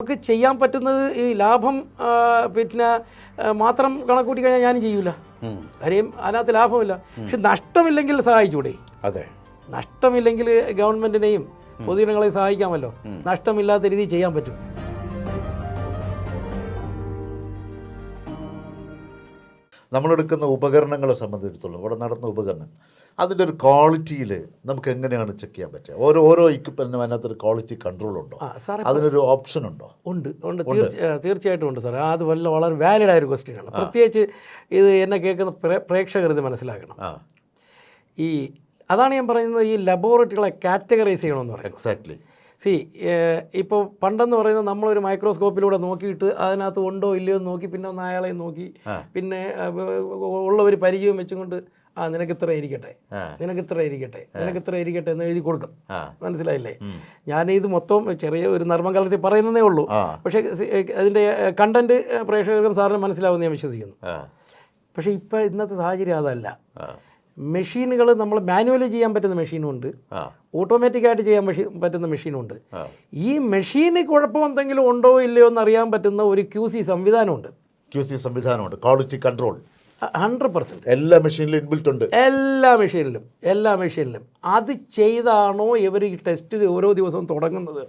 നമുക്ക് ചെയ്യാൻ പറ്റുന്നത് ഈ ലാഭം പിന്നെ മാത്രം കണക്കൂട്ടി കഴിഞ്ഞാൽ ഞാനും ചെയ്യൂല. കാര്യം അതിനകത്ത് ലാഭമില്ല. പക്ഷെ നഷ്ടമില്ലെങ്കിൽ സഹായിച്ചൂടെ? അതെ. നഷ്ടമില്ലെങ്കിൽ ഗവൺമെന്റിനെയും പൊതുജനങ്ങളെയും സഹായിക്കാമല്ലോ? നഷ്ടമില്ലാത്ത രീതിയിൽ ചെയ്യാൻ പറ്റും. നമ്മളെടുക്കുന്ന ഉപകരണങ്ങളെ സംബന്ധിച്ചിടത്തോളം ഇവിടെ നടന്ന ഉപകരണം അതിന്റെ ഒരു ക്വാളിറ്റിയിൽ നമുക്ക് എങ്ങനെയാണ് ചെക്ക് ചെയ്യാൻ പറ്റുക? ഓരോ ഓരോ ഇക്വിപ്മെന്റിനും അതിനകത്തൊരു ക്വാളിറ്റി കൺട്രോൾ ഉണ്ടോ? അതിനൊരു ഓപ്ഷൻ ഉണ്ടോ? ഉണ്ട് ഉണ്ട്. തീർച്ചയായിട്ടും ഉണ്ട് സാറേ. അത് വല്ല വളരെ വാലിഡ് ആയൊരു ക്വസ്റ്റ്യനാണ് പ്രത്യേകിച്ച് ഇത് എന്നെ കേൾക്കുന്ന പ്രേ- പ്രേക്ഷകർ ഇത് മനസ്സിലാക്കണം. ആ. ഈ അതാണ് ഞാൻ പറയുന്നത് ഈ ലബോറട്ടറികളെ കാറ്റഗറൈസ് ചെയ്യണമെന്ന് പറയുന്നത്. എക്സാക്ട്ലി സി ഇപ്പോൾ പണ്ടെന്ന് പറയുന്നത് നമ്മളൊരു മൈക്രോസ്കോപ്പിലൂടെ നോക്കിയിട്ട് അതിനകത്ത് ഉണ്ടോ ഇല്ലയോ എന്ന് നോക്കി പിന്നെ ഒന്ന് അയാളെ നോക്കി പിന്നെ ഉള്ളവർ പരിചയം വെച്ചുകൊണ്ട് ആ നിനക്ക് ഇത്ര ഇരിക്കട്ടെ. നിനക്ക് ഇത്ര ഇരിക്കട്ടെ. നിനക്ക് ഇത്ര ഇരിക്കട്ടെ എന്ന് എഴുതി കൊടുക്കും. മനസ്സിലായില്ലേ? ഞാൻ ഇത് മൊത്തം ചെറിയ ഒരു നർമ്മം കാലത്തിൽ പറയുന്നതേ ഉള്ളൂ. പക്ഷേ അതിന്റെ കണ്ടന്റ് പ്രേക്ഷകർക്കും സാറിന് മനസ്സിലാവുമെന്ന് ഞാൻ വിശ്വസിക്കുന്നു. പക്ഷേ ഇപ്പോൾ ഇന്നത്തെ സാഹചര്യം അതല്ല. മെഷീനുകൾ നമ്മൾ മാനുവലി ചെയ്യാൻ പറ്റുന്ന മെഷീനും ഉണ്ട് ഓട്ടോമാറ്റിക് ഓട്ടോമാറ്റിക്കായിട്ട് ചെയ്യാൻ മെഷീൻ പറ്റുന്ന മെഷീനും ഉണ്ട് ഈ മെഷീന് കുഴപ്പം എന്തെങ്കിലും ഉണ്ടോ ഇല്ലയോ എന്ന് അറിയാൻ പറ്റുന്ന ഒരു ക്യൂ സി സംവിധാനമുണ്ട്. ക്യു സി സംവിധാനമുണ്ട്. ക്വാളിറ്റി കൺട്രോൾ ഹൺഡ്രഡ് പെർസെന്റ് എല്ലാ മെഷീനിലും ഇൻബിൽറ്റ് ഉണ്ട്. എല്ലാ മെഷീനിലും എല്ലാ മെഷീനിലും അത് ചെയ്താണോ ഇവർ ഈ ടെസ്റ്റ് ഓരോ ദിവസവും തുടങ്ങുന്നത്?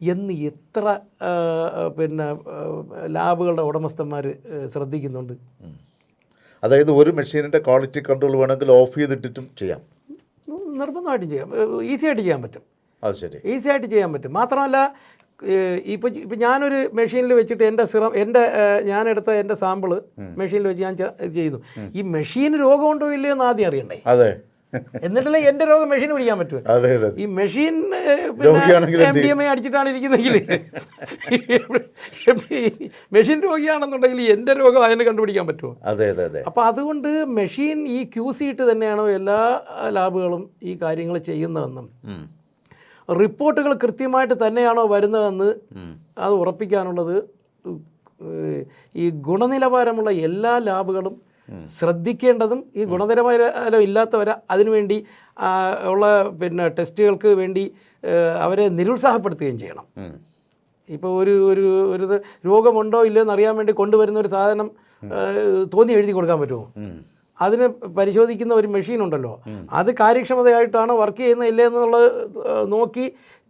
എന്ന് എത്ര പിന്നെ ലാബുകളുടെ ഉടമസ്ഥന്മാർ ശ്രദ്ധിക്കുന്നുണ്ട്. അതായത് ഒരു മെഷീനിന്റെ ക്വാളിറ്റി കൺട്രോൾ വേണമെങ്കിൽ ഓഫ് ചെയ്തിട്ടിട്ടും ചെയ്യാം. നിർബന്ധമായിട്ടും ചെയ്യാം. ഈസി ആയിട്ട് ചെയ്യാൻ പറ്റും. അത് ശരി. ഈസി ആയിട്ട് ചെയ്യാൻ പറ്റും. മാത്രമല്ല ഇപ്പോൾ ഇപ്പം ഞാനൊരു മെഷീനിൽ വെച്ചിട്ട് എന്റെ സിറം എന്റെ ഞാൻ എടുത്ത എന്റെ സാമ്പിൾ മെഷീനിൽ വെച്ച് ഞാൻ ചെയ്തു. ഈ മെഷീൻ രോഗമുണ്ടോ ഇല്ലയോ എന്ന് ആദ്യം അറിയണ്ടേ? അതെ. എന്നിട്ടല്ലേ എന്റെ രോഗം മെഷീൻ പിടിക്കാൻ പറ്റുമോ ഈ machine M D M A അടിച്ചിട്ടാണ് ഇരിക്കുന്നെങ്കിൽ മെഷീൻ രോഗിയാണെന്നുണ്ടെങ്കിൽ എന്റെ രോഗം അതിന് കണ്ടുപിടിക്കാൻ പറ്റുമോ? അതെ അതെ അതെ. അപ്പോൾ അതുകൊണ്ട് മെഷീൻ ഈ ക്യൂസിയിട്ട് തന്നെയാണോ എല്ലാ ലാബുകളും ഈ കാര്യങ്ങൾ ചെയ്യുന്നതെന്നും. റിപ്പോർട്ടുകൾ കൃത്യമായിട്ട് തന്നെയാണോ വരുന്നതെന്ന്. അത് ഉറപ്പിക്കാനുള്ളത് ഈ ഗുണനിലവാരമുള്ള എല്ലാ ലാബുകളും ശ്രദ്ധിക്കേണ്ടതും ഈ ഗുണനിലവാരം ഇല്ലാത്തവരെ അതിനുവേണ്ടി ഉള്ള പിന്നെ ടെസ്റ്റുകൾക്ക് വേണ്ടി അവരെ നിരുത്സാഹപ്പെടുത്തുകയും ചെയ്യണം. ഇപ്പോൾ ഒരു ഒരു ഒരു രോഗമുണ്ടോ ഇല്ലയോ എന്നറിയാൻ വേണ്ടി കൊണ്ടുവരുന്ന ഒരു സാധനം തോന്നി എഴുതി കൊടുക്കാൻ പറ്റുമോ. അതിന് പരിശോധിക്കുന്ന ഒരു മെഷീൻ ഉണ്ടല്ലോ. അത് കാര്യക്ഷമതയായിട്ടാണ് വർക്ക് ചെയ്യുന്ന ഇല്ലേ എന്നുള്ളത് നോക്കി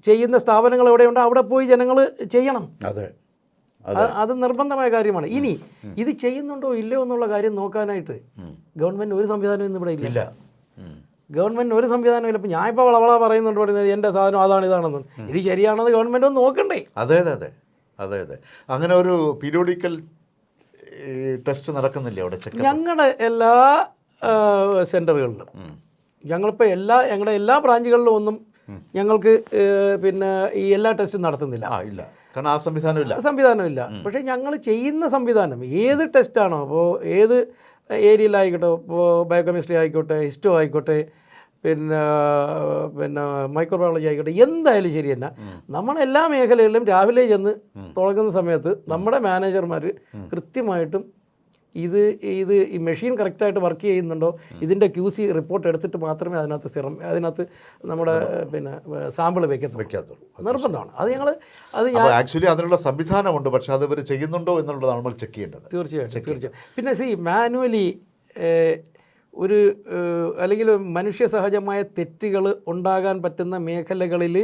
ചെയ്യുന്ന സ്ഥാപനങ്ങൾ എവിടെയുണ്ടോ അവിടെ പോയി ജനങ്ങൾ ചെയ്യണം. അതെ. അത്. നിർബന്ധമായ കാര്യമാണ്. ഇനി ഇത് ചെയ്യുന്നുണ്ടോ ഇല്ലയോ എന്നുള്ള കാര്യം നോക്കാനായിട്ട് ഗവൺമെന്റ് ഒരു സംവിധാനം ഇന്ന് ഇവിടെ ഇല്ല. ഗവൺമെന്റ് ഒരു സംവിധാനം ഇല്ല. ഇപ്പം ഞാൻ ഇപ്പോൾ വളവള പറയുന്നുണ്ട് പറയുന്നത് എന്റെ സാധനം അതാണ് ഇതാണെന്ന്. ഇത് ശരിയാണെന്ന് ഗവൺമെന്റ് ഒന്ന് നോക്കണ്ടേ. അതെ അതെ അതെ. അതെ അതെ. അങ്ങനെ ഒരു പീരിയോഡിക്കൽ ടെസ്റ്റ് നടക്കുന്നില്ല അവിടെ ഞങ്ങളുടെ എല്ലാ സെന്ററുകളിലും ഞങ്ങളിപ്പോൾ എല്ലാ ഞങ്ങളുടെ എല്ലാ ബ്രാഞ്ചുകളിലും ഒന്നും ഞങ്ങൾക്ക് പിന്നെ ഈ എല്ലാ ടെസ്റ്റും നടത്തുന്നില്ല. ഇല്ല. കാരണം ആ സംവിധാനമില്ല സംവിധാനമില്ല പക്ഷേ ഞങ്ങൾ ചെയ്യുന്ന സംവിധാനം ഏത് ടെസ്റ്റാണോ അപ്പോൾ ഏത് ഏരിയയിലായിക്കോട്ടെ ഇപ്പോൾ ബയോകെമിസ്ട്രി ആയിക്കോട്ടെ ഹിസ്റ്റോ ആയിക്കോട്ടെ പിന്നെ പിന്നെ മൈക്രോബയോളജി ആയിക്കോട്ടെ എന്തായാലും ശരി തന്നെ. നമ്മളെല്ലാ മേഖലകളിലും രാവിലെ ചെന്ന് തുടങ്ങുന്ന സമയത്ത് നമ്മുടെ മാനേജർമാർ കൃത്യമായിട്ടും ഇത് ഇത് ഈ മെഷീൻ കറക്റ്റായിട്ട് വർക്ക് ചെയ്യുന്നുണ്ടോ ഇതിന്റെ ക്യൂ സി റിപ്പോർട്ട് എടുത്തിട്ട് മാത്രമേ അതിനകത്ത് സിറം അതിനകത്ത് നമ്മുടെ പിന്നെ സാമ്പിൾ വെക്കത്തുള്ളൂ. നിർബന്ധമാണ്. അത് ഞങ്ങൾ അത് ആക്ച്വലി അതിനുള്ള സംവിധാനമുണ്ട് പക്ഷേ അത് ഇവർ ചെയ്യുന്നുണ്ടോ എന്നുള്ളതാണ് നമ്മൾ ചെക്ക് ചെയ്യേണ്ടത്. തീർച്ചയായിട്ടും തീർച്ചയായും പിന്നെ സി മാനുവലി ഒരു അല്ലെങ്കിൽ മനുഷ്യ സഹജമായ തെറ്റുകൾ ഉണ്ടാകാൻ പറ്റുന്ന മേഖലകളിൽ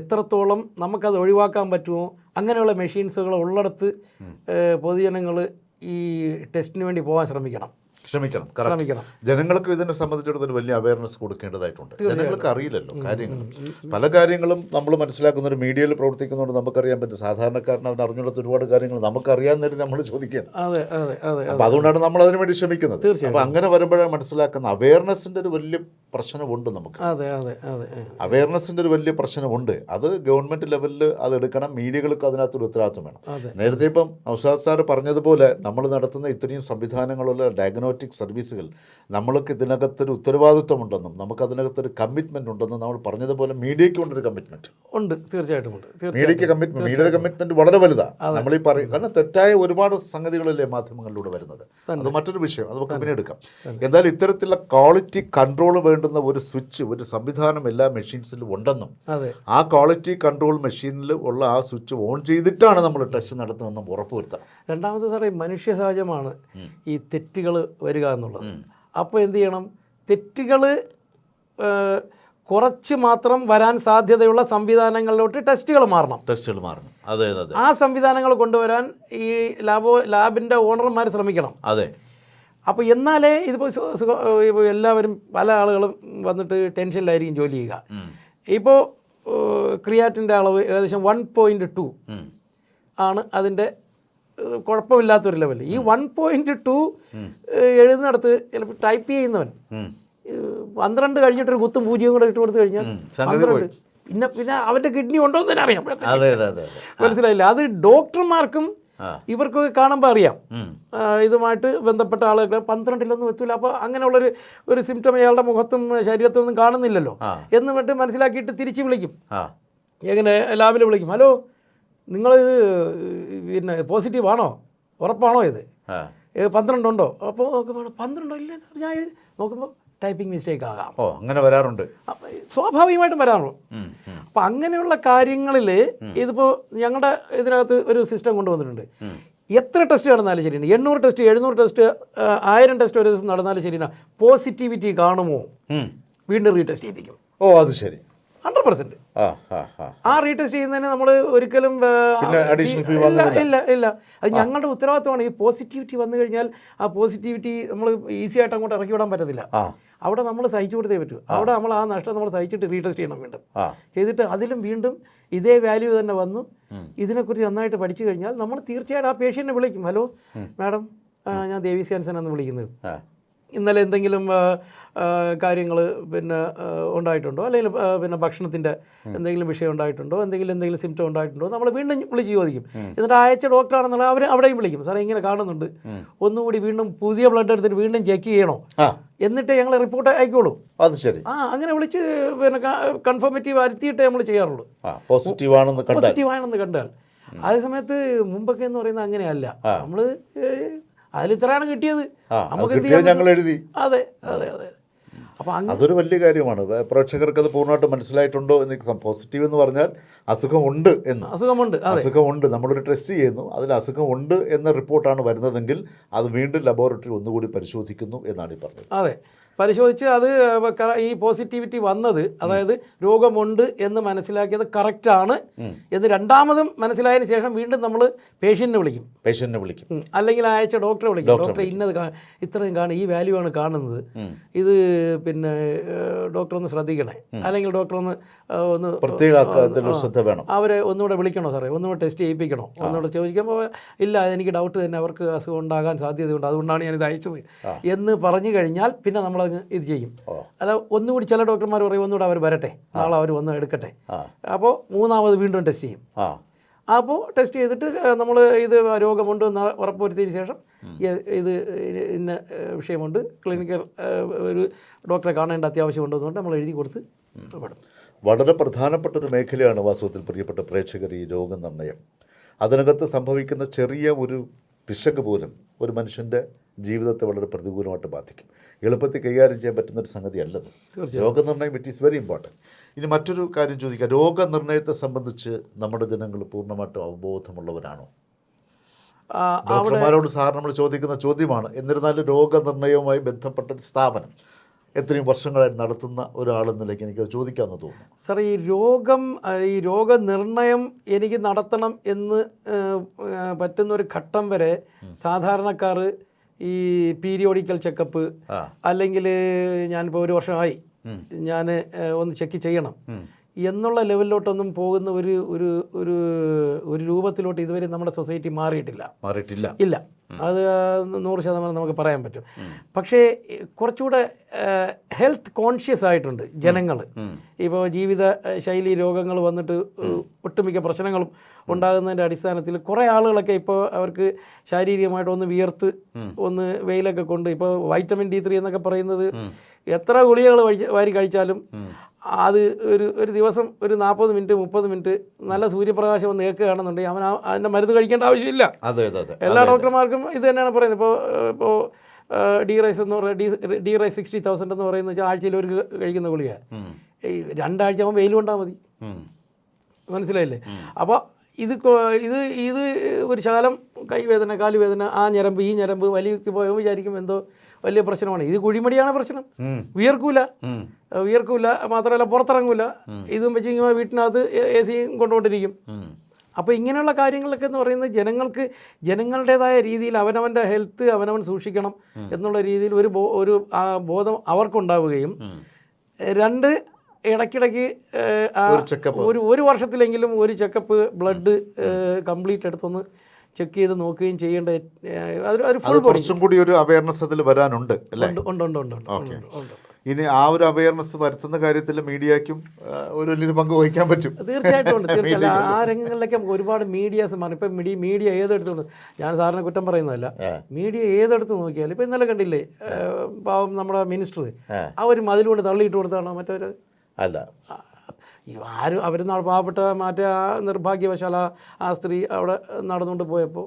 എത്രത്തോളം നമുക്കത് ഒഴിവാക്കാൻ പറ്റുമോ അങ്ങനെയുള്ള മെഷീൻസുകൾ ഉള്ളിടത്ത് പൊതുജനങ്ങൾ ഈ ടെസ്റ്റിന് വേണ്ടി പോകാൻ ശ്രമിക്കണം. ശ്രമിക്കണം. ശ്രമിക്കണം ജനങ്ങൾക്ക് ഇതിനെ സംബന്ധിച്ചിടത്തോളം ഒരു വലിയ അവയർനെസ് കൊടുക്കേണ്ടതായിട്ടുണ്ട്. ജനങ്ങൾക്ക് അറിയില്ലല്ലോ കാര്യങ്ങൾ. പല കാര്യങ്ങളും നമ്മൾ മനസ്സിലാക്കുന്ന ഒരു മീഡിയയിൽ പ്രവർത്തിക്കുന്നതുകൊണ്ട് നമുക്കറിയാൻ പറ്റും. സാധാരണക്കാരന് അവൻ അറിഞ്ഞുള്ളത് ഒരുപാട് കാര്യങ്ങൾ നമുക്കറിയാൻ നേരം നമ്മൾ ചോദിക്കുകയാണ് അപ്പോൾ അതുകൊണ്ടാണ് നമ്മൾ അതിനു വേണ്ടി ശ്രമിക്കുന്നത് അപ്പോൾ അങ്ങനെ വരുമ്പോഴാണ് മനസ്സിലാക്കുന്ന അവയർനെസ്സിന്റെ ഒരു വലിയ പ്രശ്നമുണ്ട് നമുക്ക്. അതെ അതെ അതെ. അവയർനെസ്സിന്റെ ഒരു വലിയ പ്രശ്നമുണ്ട്. അത് ഗവൺമെന്റ് ലെവലിൽ അത് എടുക്കണം. മീഡിയകൾക്ക് അതിനകത്തൊരു ഉത്തരവാദിത്വം വേണം. നേരത്തെ ഇപ്പം നൗഷാദ് സാർ പറഞ്ഞതുപോലെ നമ്മൾ നടത്തുന്ന ഇത്രയും സംവിധാനങ്ങളുള്ള ഡയഗ്നോറ്റിക് ഡയഗ്നോസ്റ്റിക് സർവീസുകൾ നമ്മൾക്ക് ഇതിനകത്തൊരു ഉത്തരവാദിത്വമുണ്ടെന്നും നമുക്ക് അതിനകത്തൊരു കമ്മിറ്റ്മെന്റ് ഉണ്ടെന്നും നമ്മൾ പറഞ്ഞതുപോലെ മീഡിയയ്ക്ക് ഒരു കമ്മിറ്റ്മെന്റ് ഉണ്ട്. തീർച്ചയായിട്ടും ഉണ്ട്. മീഡിയയ്ക്ക് തീർച്ചയായിട്ടും കമ്മിറ്റ്മെന്റ് മീഡിയയുടെ കമ്മിറ്റ്മെന്റ് വളരെ വലുതാണ് നമ്മൾ ഈ പറയും. കാരണം തെറ്റായ ഒരുപാട് സംഗതികളല്ലേ മാധ്യമങ്ങളിലൂടെ വരുന്നത്. അത് മറ്റൊരു വിഷയം. അത് നമുക്ക് പിന്നെ എടുക്കാം. എന്തായാലും ഇത്തരത്തിലുള്ള ക്വാളിറ്റി കൺട്രോൾ വേണ്ടുന്ന ഒരു സ്വിച്ച് ഒരു സംവിധാനം എല്ലാ മെഷീൻസിലും ഉണ്ടെന്നും ആ ക്വാളിറ്റി കൺട്രോൾ മെഷീനിൽ ഉള്ള ആ സ്വിച്ച് ഓൺ ചെയ്തിട്ടാണ് നമ്മൾ ടെസ്റ്റ് നടത്തുന്നതെന്നും ഉറപ്പുവരുത്തണം. രണ്ടാമത് സാറേ മനുഷ്യ സഹജമാണ് ഈ തെറ്റുകൾ വരിക എന്നുള്ളത്. അപ്പോൾ എന്ത് ചെയ്യണം? തെറ്റുകൾ കുറച്ച് മാത്രം വരാൻ സാധ്യതയുള്ള സംവിധാനങ്ങളിലോട്ട് ടെസ്റ്റുകൾ മാറണം. ടെസ്റ്റുകൾ മാറണം. അതെ അതെ. ആ സംവിധാനങ്ങൾ കൊണ്ടുവരാൻ ഈ ലാബോ ലാബിന്റെ ഓണർമാർ ശ്രമിക്കണം. അതെ. അപ്പോൾ എന്നാലേ ഇതിപ്പോൾ സുഖ- എല്ലാവരും പല ആളുകളും വന്നിട്ട് ടെൻഷനിലായിരിക്കും ജോലി ചെയ്യുക. ഇപ്പോൾ ക്രിയാറ്റിന്റെ അളവ് ഏകദേശം വൺ പോയിന്റ് ടു. ആണ് അതിന്റെ കുഴപ്പമില്ലാത്തൊരു ലെവൽ ഈ വൺ പോയിന്റ് ടു എഴുതുന്നിടത്ത് ചിലപ്പോൾ ടൈപ്പ് ചെയ്യുന്നവൻ. പന്ത്രണ്ട് കഴിഞ്ഞിട്ടൊരു കുത്തും പൂജ്യവും കൂടെ ഇട്ട് കൊടുത്തു കഴിഞ്ഞാൽ പന്ത്രണ്ട്. പിന്നെ പിന്നെ അവന്റെ കിഡ്നി ഉണ്ടോ എന്ന് തന്നെ അറിയാം മനസ്സിലായില്ല? അത് ഡോക്ടർമാർക്കും. ഇവർക്ക് കാണുമ്പോൾ അറിയാം. ഇതുമായിട്ട് ബന്ധപ്പെട്ട ആളുകൾ പന്ത്രണ്ടിലൊന്നും എത്തൂല. അപ്പോൾ അങ്ങനെയുള്ളൊരു ഒരു സിംറ്റം അയാളുടെ മുഖത്തും ശരീരത്തും ഒന്നും കാണുന്നില്ലല്ലോ. എന്ന് വിട്ട് മനസ്സിലാക്കിയിട്ട് തിരിച്ച് വിളിക്കും. എങ്ങനെ ലാബിൽ വിളിക്കും. ഹലോ നിങ്ങൾ പിന്നെ പോസിറ്റീവ് ആണോ? ഉറപ്പാണോ ഇത്? പന്ത്രണ്ടുണ്ടോ? അപ്പോൾ നോക്കുമ്പോൾ പന്ത്രണ്ടോ? ഇല്ല ഞാൻ എഴുതി നോക്കുമ്പോൾ ടൈപ്പിംഗ് മിസ്റ്റേക്ക് ആകാം. ഓ അങ്ങനെ വരാറുണ്ട്. സ്വാഭാവികമായിട്ടും വരാറുള്ളൂ. അപ്പം അങ്ങനെയുള്ള കാര്യങ്ങളിൽ ഇതിപ്പോൾ ഞങ്ങളുടെ ഇതിനകത്ത് ഒരു സിസ്റ്റം കൊണ്ടുവന്നിട്ടുണ്ട്. എത്ര ടെസ്റ്റ് നടന്നാലും ശരിയാണ്. എണ്ണൂറ് ടെസ്റ്റ് എഴുന്നൂറ് ടെസ്റ്റ് ആയിരം ടെസ്റ്റ് ഒരു ദിവസം നടന്നാലും ശരിയാണ്. പോസിറ്റിവിറ്റി കാണുമോ? വീണ്ടും റീടെസ്റ്റ് ചെയ്യിപ്പിക്കും. ഓ അത് ശരി. ഹൺഡ്രഡ് പെർസെന്റ് ആ റീടെസ്റ്റ് ചെയ്യുന്നതിന് നമ്മൾ ഒരിക്കലും ഇല്ല ഇല്ല ഇല്ല. അത് ഞങ്ങളുടെ ഉത്തരവാദിത്തമാണ് ഈ പോസിറ്റിവിറ്റി വന്നു കഴിഞ്ഞാൽ ആ പോസിറ്റിവിറ്റി നമ്മൾ ഈസി ആയിട്ട് അങ്ങോട്ട് ഇറക്കി വിടാൻ പറ്റത്തില്ല. അവിടെ നമ്മൾ സഹിച്ചു കൊടുത്തേ പറ്റൂ. അവിടെ നമ്മൾ ആ നഷ്ടം നമ്മൾ സഹിച്ചിട്ട് റീടെസ്റ്റ് ചെയ്യണം വീണ്ടും. ചെയ്തിട്ട് അതിലും വീണ്ടും ഇതേ വാല്യൂ തന്നെ വന്നു. ഇതിനെക്കുറിച്ച് നന്നായിട്ട് പഠിച്ചു കഴിഞ്ഞാൽ നമ്മൾ തീർച്ചയായിട്ടും ആ പേഷ്യന്റിനെ വിളിക്കും. ഹലോ മാഡം ഞാൻ ദേവി സ്കാൻസൻ എന്ന് വിളിക്കുന്നത്. ഇന്നലെ എന്തെങ്കിലും കാര്യങ്ങൾ പിന്നെ ഉണ്ടായിട്ടുണ്ടോ? അല്ലെങ്കിൽ പിന്നെ ഭക്ഷണത്തിന്റെ എന്തെങ്കിലും വിഷയം ഉണ്ടായിട്ടുണ്ടോ? എന്തെങ്കിലും എന്തെങ്കിലും സിംറ്റം ഉണ്ടായിട്ടുണ്ടോ? നമ്മൾ വീണ്ടും വിളിച്ച് ചോദിക്കും. എന്നിട്ട് അയച്ച ഡോക്ടറാണെന്നുള്ള അവർ അവിടെയും വിളിക്കും. സാറേ ഇങ്ങനെ കാണുന്നുണ്ട്. ഒന്നുകൂടി വീണ്ടും പുതിയ ബ്ലഡ് എടുത്തിട്ട് വീണ്ടും ചെക്ക് ചെയ്യണോ? എന്നിട്ട് ഞങ്ങൾ റിപ്പോർട്ട് അയക്കുള്ളൂ. അത് ശരി. ആ അങ്ങനെ വിളിച്ച് പിന്നെ കൺഫർമേറ്റീവ് വരുത്തിയിട്ടേ നമ്മൾ ചെയ്യാറുള്ളൂ. പോസിറ്റീവ് ആണെന്ന് കണ്ടാൽ. അതേസമയത്ത് മുമ്പൊക്കെ എന്ന് പറയുന്നത് അങ്ങനെയല്ല. നമ്മൾ അതിൽ ഇത്രയാണ് കിട്ടിയത് നമുക്ക് ഞങ്ങൾ എഴുതി അതെ അതെ അതെ. അങ്ങ് അതൊരു വലിയ കാര്യമാണ്. പ്രേക്ഷകർക്ക് അത് പൂർണമായിട്ട് മനസ്സിലായിട്ടുണ്ടോ എന്ന് പോസിറ്റീവ് എന്ന് പറഞ്ഞാൽ അസുഖമുണ്ട് എന്ന്. അസുഖമുണ്ട് അസുഖമുണ്ട്. നമ്മളൊരു ടെസ്റ്റ് ചെയ്യുന്നു. അതിൽ അസുഖമുണ്ട് എന്ന റിപ്പോർട്ടാണ് വരുന്നതെങ്കിൽ അത് വീണ്ടും ലബോറട്ടറി ഒന്നുകൂടി പരിശോധിക്കുന്നു എന്നാണ് ഈ പറഞ്ഞത്. അതെ. പരിശോധിച്ച് അത് ഈ പോസിറ്റിവിറ്റി വന്നത് അതായത് രോഗമുണ്ട് എന്ന് മനസ്സിലാക്കിയത് കറക്റ്റാണ് എന്ന് രണ്ടാമതും മനസ്സിലായതിനു ശേഷം വീണ്ടും നമ്മൾ പേഷ്യന്റിനെ വിളിക്കും. പേഷ്യന്റിനെ വിളിക്കും. അല്ലെങ്കിൽ അയച്ച ഡോക്ടറെ വിളിക്കും. ഡോക്ടറെ ഇന്നത് ഇത്രയും കാണും ഈ വാല്യൂ ആണ് കാണുന്നത്. ഇത് പിന്നെ ഡോക്ടർ ഒന്ന് ശ്രദ്ധിക്കണേ. അല്ലെങ്കിൽ ഡോക്ടർ ഒന്ന് ഒന്ന് പ്രത്യേക വേണം. അവരെ ഒന്നുകൂടെ വിളിക്കണോ സാറേ? ഒന്നുകൂടെ ടെസ്റ്റ് ചെയ്യിപ്പിക്കണോ? ഒന്നുകൂടെ ചോദിക്കുമ്പോൾ ഇല്ല എനിക്ക് ഡൗട്ട് തന്നെ. അവർക്ക് അസുഖം ഉണ്ടാകാൻ സാധ്യതയുണ്ട്. അതുകൊണ്ടാണ് ഞാനിത് അയച്ചത് എന്ന് പറഞ്ഞു കഴിഞ്ഞാൽ പിന്നെ നമ്മളങ്ങ് ഇത് ചെയ്യും. അല്ല ഒന്നുകൂടി ചില ഡോക്ടർമാർ പറയും ഒന്നുകൂടെ അവർ വരട്ടെ. നാളെ അവർ വന്ന് എടുക്കട്ടെ. അപ്പോൾ മൂന്നാമത് വീണ്ടും ടെസ്റ്റ് ചെയ്യും. അപ്പോൾ ടെസ്റ്റ് ചെയ്തിട്ട് നമ്മൾ ഇത് രോഗമുണ്ട് എന്ന് ഉറപ്പുവരുത്തിയതിന് ശേഷം ഇത് ഇന്ന വിഷയമുണ്ട്. ക്ലിനിക്കൽ ഒരു ഡോക്ടറെ കാണേണ്ട അത്യാവശ്യമുണ്ടെന്നുകൊണ്ട് നമ്മൾ എഴുതി കൊടുത്ത് പെടും. വളരെ പ്രധാനപ്പെട്ട ഒരു മേഖലയാണ് വാസ്തവത്തിൽ പ്രിയപ്പെട്ട പ്രേക്ഷകർ ഈ രോഗനിർണയം. അതിനകത്ത് സംഭവിക്കുന്ന ചെറിയ ഒരു പിശക് പോലും ഒരു മനുഷ്യന്റെ ജീവിതത്തെ വളരെ പ്രതികൂലമായിട്ട് ബാധിക്കും. എളുപ്പത്തിൽ കൈകാര്യം ചെയ്യാൻ പറ്റുന്നൊരു സംഗതി അല്ലത് തീർച്ചയായും. രോഗനിർണയം ഇറ്റ് ഈസ് വെരി ഇമ്പോർട്ടന്റ് ഇനി മറ്റൊരു കാര്യം ചോദിക്കുക രോഗനിർണയത്തെ സംബന്ധിച്ച് നമ്മുടെ ജനങ്ങൾ പൂർണമായിട്ടും അവബോധമുള്ളവരാണോ? ഡോക്ടർമാരോട് സാർ നമ്മൾ ചോദിക്കുന്ന ചോദ്യമാണ്. എന്നിരുന്നാലും രോഗനിർണയവുമായി ബന്ധപ്പെട്ട ഒരു സ്ഥാപനം എത്രയും വർഷങ്ങളായി നടത്തുന്ന ഒരാളെന്ന നിലയ്ക്ക് എനിക്കത് ചോദിക്കാമെന്ന് തോന്നുന്നു. സാർ ഈ രോഗം ഈ രോഗനിർണയം എനിക്ക് നടത്തണം എന്ന് പറ്റുന്ന ഒരു ഘട്ടം വരെ സാധാരണക്കാർ ഈ പീരിയോഡിക്കൽ ചെക്കപ്പ് അല്ലെങ്കിൽ ഞാനിപ്പോൾ ഒരു വർഷമായി ഞാൻ ഒന്ന് ചെക്ക് ചെയ്യണം. എന്നുള്ള ലെവലിലോട്ടൊന്നും പോകുന്ന ഒരു ഒരു ഒരു ഒരു രൂപത്തിലോട്ട് ഇതുവരെ നമ്മുടെ സൊസൈറ്റി മാറിയിട്ടില്ല. മാറിയിട്ടില്ല. ഇല്ല. അത് നൂറ് ശതമാനം നമുക്ക് പറയാൻ പറ്റും. പക്ഷേ കുറച്ചുകൂടെ ഹെൽത്ത് കോൺഷ്യസ് ആയിട്ടുണ്ട് ജനങ്ങൾ ഇപ്പോൾ ജീവിത ശൈലി രോഗങ്ങൾ വന്നിട്ട് ഒട്ടുമിക്ക പ്രശ്നങ്ങളും ഉണ്ടാകുന്നതിന്റെ അടിസ്ഥാനത്തിൽ കുറേ ആളുകളൊക്കെ ഇപ്പോൾ അവർക്ക് ശാരീരികമായിട്ട് ഒന്ന് വിയർത്ത് ഒന്ന് വെയിലൊക്കെ കൊണ്ട് ഇപ്പോൾ വൈറ്റമിൻ ഡി ത്രീ എന്നൊക്കെ പറയുന്നത് എത്ര ഗുളികകൾ വഴി വാരി കഴിച്ചാലും അത് ഒരു ഒരു ദിവസം ഒരു നാൽപ്പത് മിനിറ്റ് മുപ്പത് മിനിറ്റ് നല്ല സൂര്യപ്രകാശം ഒന്ന് ഏക്കുകയാണെന്നുണ്ടെങ്കിൽ അവൻ അതിന്റെ മരുന്ന് കഴിക്കേണ്ട ആവശ്യമില്ല. എല്ലാ ഡോക്ടർമാർക്കും ഇത് തന്നെയാണ് പറയുന്നത്. ഇപ്പോൾ ഇപ്പോൾ ഡി റൈസ് എന്ന് പറയുന്നത് D D rise sixty thousand എന്ന് പറയുന്നത് വെച്ചാൽ ആഴ്ചയിൽ ഒരു കഴിക്കുന്ന ഗുളിക. ഈ രണ്ടാഴ്ച ആകുമ്പോൾ വെയിൽ കൊണ്ടാൽ മതി. മനസ്സിലായില്ലേ? അപ്പോൾ ഇത് ഇത് ഇത് ഒരു ശകലം കൈവേദന കാലുവേദന ആ ഞരമ്പ് ഈ ഞരമ്പ് വലിയ പോയോ വിചാരിക്കും എന്തോ വലിയ പ്രശ്നമാണ്. ഇത് കുഴിമടിയാണ് പ്രശ്നം. വിയർക്കൂല. വിയർക്കൂല മാത്രമല്ല പുറത്തിറങ്ങൂല. ഇതും വെച്ച് വീട്ടിനകത്ത് എ സിയും കൊണ്ടുകൊണ്ടിരിക്കും. അപ്പോൾ ഇങ്ങനെയുള്ള കാര്യങ്ങളൊക്കെ എന്ന് പറയുന്നത് ജനങ്ങൾക്ക് ജനങ്ങളുടേതായ രീതിയിൽ അവനവന്റെ ഹെൽത്ത് അവനവൻ സൂക്ഷിക്കണം എന്നുള്ള രീതിയിൽ ഒരു ഒരു ആ ബോധം അവർക്കുണ്ടാവുകയും രണ്ട് ഇടയ്ക്കിടയ്ക്ക്. ഒരു ഒരു വർഷത്തിലെങ്കിലും ഒരു ചെക്കപ്പ് ബ്ലഡ് കംപ്ലീറ്റ് എടുത്തൊന്ന് ചെക്ക് ചെയ്ത് നോക്കുകയും ചെയ്യേണ്ട ഒരു ഫുൾ കുറച്ചും കൂടി ഒരു അവയർനെസ് അതിൽ വരാനുണ്ട് അല്ലേ? ഉണ്ട് ഉണ്ട് ഉണ്ട് ഉണ്ട് ഇനി ആ ഒരു അവയർനെസ് വരുത്തുന്ന കാര്യത്തിൽ മീഡിയക്കും ഒരു വലിയൊരു പങ്ക് വഹിക്കാൻ പറ്റും. തീർച്ചയായിട്ടും ഉണ്ട് തീർച്ചയായിട്ടും. ആ രംഗങ്ങളിലേക്ക് ഒരുപാട് മീഡിയാസ് മാറി. ഇപ്പം മീഡിയ മീഡിയ ഏതെടുത്ത് ഞാൻ സാറിനെ കുറ്റം പറയുന്നതല്ല. മീഡിയ ഏതെടുത്ത് നോക്കിയാലും ഇപ്പം ഇന്നലെ കണ്ടില്ലേ പാവം നമ്മുടെ മിനിസ്റ്റർ ആ. അവർ മതിലുകൊണ്ട് തള്ളിയിട്ട് കൊടുത്താണോ മറ്റവർ അല്ല. ആരും അവർ പാവപ്പെട്ട മറ്റേ ആ നിർഭാഗ്യവശാല ആ സ്ത്രീ അവിടെ നടന്നുകൊണ്ട് പോയപ്പോൾ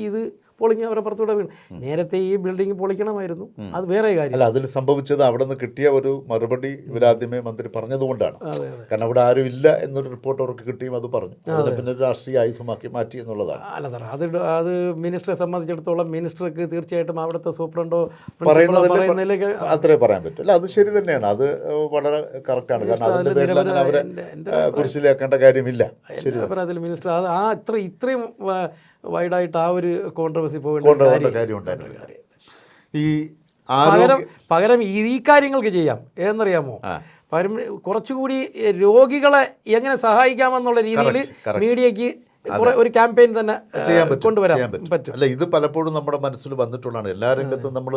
ഇത് പൊളിഞ്ഞ് അവരെ പുറത്തൂടെ വീണു. നേരത്തെ ഈ ബിൽഡിംഗ് പൊളിക്കണമായിരുന്നു. അത് വേറെ കാര്യം. അല്ല അതിൽ സംഭവിച്ചത് അവിടെ നിന്ന് കിട്ടിയ ഒരു മറുപടി ഇവരാദ്യമേ മന്ത്രി പറഞ്ഞതുകൊണ്ടാണ്. കാരണം അവിടെ ആരും ഇല്ല എന്നൊരു റിപ്പോർട്ട് അവർക്ക് കിട്ടിയും അത് പറഞ്ഞു. അതിനെ പിന്നെ ഒരു രാഷ്ട്രീയ ആയുധമാക്കി മാറ്റി എന്നുള്ളതാണ്. അല്ല സാർ അത് അത് മിനിസ്റ്ററെ സംബന്ധിച്ചിടത്തോളം മിനിസ്റ്റർക്ക് തീർച്ചയായിട്ടും അവിടുത്തെ സൂപ്രണ്ടോ പറയുന്നതിലേക്ക് അത്രേ പറയാൻ പറ്റില്ല അല്ല അത് ശരി തന്നെയാണ്. അത് വളരെ കറക്റ്റാണ് കാരണം പേരിൽ അങ്ങനെ അവരെ കാര്യമില്ല. ശരി. അതിൽ മിനിസ്റ്റർ അത് ആ ഇത്ര ഇത്രയും വൈഡായിട്ട് ആ ഒരു കോൺട്രവേഴ്സി പോകേണ്ട കൊണ്ടുപോകേണ്ട കാര്യം- കാര്യം ഈ പകരം പകരം ഈ കാര്യങ്ങൾക്ക് ചെയ്യാം ഏതെന്നറിയാമോ ആ. പകരം കുറച്ചുകൂടി രോഗികളെ എങ്ങനെ സഹായിക്കാമെന്നുള്ള രീതിയിൽ. മീഡിയക്ക് ഒരു ക്യാമ്പയിൻ തന്നെ ചെയ്യാൻ പറ്റും കൊണ്ടുവരാൻ പറ്റും. അല്ല ഇത് പലപ്പോഴും നമ്മുടെ മനസ്സിൽ വന്നിട്ടുള്ളതാണ്. എല്ലാ രംഗത്തും നമ്മൾ